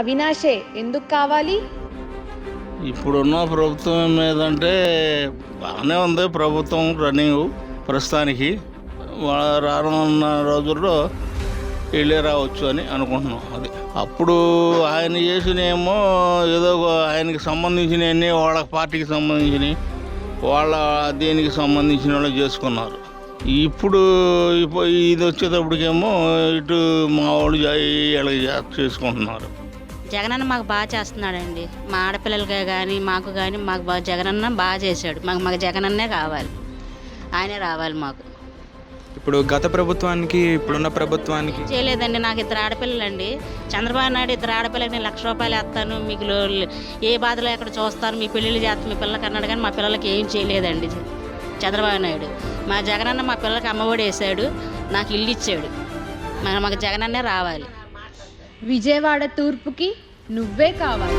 అవినాషే ఎందుకు కావాలి? ఇప్పుడున్న ప్రభుత్వం మీదంటే బాగానే ఉంది ప్రభుత్వం రన్నింగ్ ప్రస్తుతానికి. రానున్న రోజుల్లో వెళ్ళి రావచ్చు అని అనుకుంటున్నాం అది. అప్పుడు ఆయన చేసినేమో ఏదో ఒక ఆయనకి సంబంధించినవన్నీ వాళ్ళ పార్టీకి సంబంధించినవి వాళ్ళ దీనికి సంబంధించిన వాళ్ళు చేసుకున్నారు. ఇప్పుడు ఇప్పుడు ఇది వచ్చేటప్పటికేమో ఇటు మా వాళ్ళు వీళ్ళకి చేసుకుంటున్నారు. జగనన్న మాకు బాగా చేస్తున్నాడండి. మా ఆడపిల్లలకి కానీ మాకు కానీ మాకు బాగా జగనన్న బాగా చేశాడు. మాకు మాకు జగనన్నే కావాలి. ఆయనే రావాలి మాకు. ఇప్పుడు గత ప్రభుత్వానికి ఇప్పుడున్న ప్రభుత్వానికి? చేయలేదండి. నాకు ఇద్దరు ఆడపిల్లలండి. చంద్రబాబు నాయుడు ఇద్దరు ఆడపిల్లకి నేను లక్ష రూపాయలు వేస్తాను. మీకు ఏ బాధలో ఎక్కడ చూస్తాను? మీ పెళ్ళిళ్ళు చేస్తాను మీ పిల్లలకి అన్నాడు కానీ మా పిల్లలకి ఏం చేయలేదండి. చంద్రబాబు నాయుడు. మా జగనన్న మా పిల్లలకి అమ్మఒడి వేసాడు. నాకు ఇల్లు ఇచ్చాడు. మాకు జగనన్నే రావాలి. విజయవాడ తూర్పుకి నువ్వే కావాలి.